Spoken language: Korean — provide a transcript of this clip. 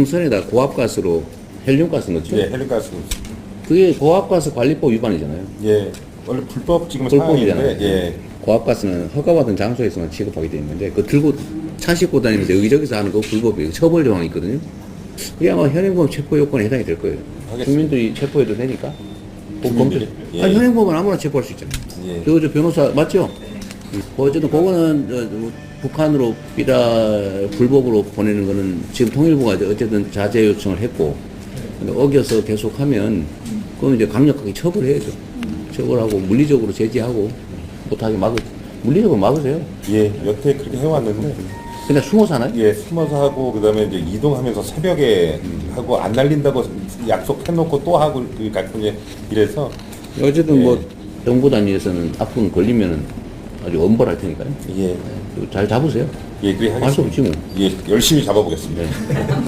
풍선에다 고압가스로 헬륨가스 넣죠? 예, 헬륨가스. 그게 고압가스 관리법 위반이잖아요. 예. 원래 불법 지금 불법이잖아요. 상황인데 예. 고압가스는 허가받은 장소에서만 취급하게 되어 있는데 그 들고 차 싣고 다니면서 여기저기서 하는 거 불법이에요. 처벌 조항이 있거든요. 그게 아마 현행범 체포 요건에 해당이 될 거예요. 알겠습니다. 주민들이 체포해도 되니까. 그 주민들이? 검찰- 예. 아니, 현행범은 아무나 체포할 수 있잖아요. 예. 저, 저 변호사 맞죠? 그 어쨌든 그거는 저, 북한으로 비라 불법으로 보내는 거는 지금 통일부가 어쨌든 자제 요청을 했고 근데 어겨서 계속하면 그건 이제 강력하게 처벌해야죠. 처벌하고 물리적으로 제지하고 못하게 막을 물리적으로 막으세요. 예. 여태 그렇게 해왔는데 그냥 숨어 사나요? 예, 숨어서 하고 그다음에 이제 이동하면서 새벽에 하고 안 날린다고 약속해놓고 또 하고 그 가끔 이제 이래서 어쨌든 뭐 예. 정부 단위에서는 앞으로 걸리면은 아주 엄벌할 테니까요. 예, 잘 잡으세요. 예, 그래 할 수 하겠습니다. 없지 뭐. 예, 열심히 잡아보겠습니다.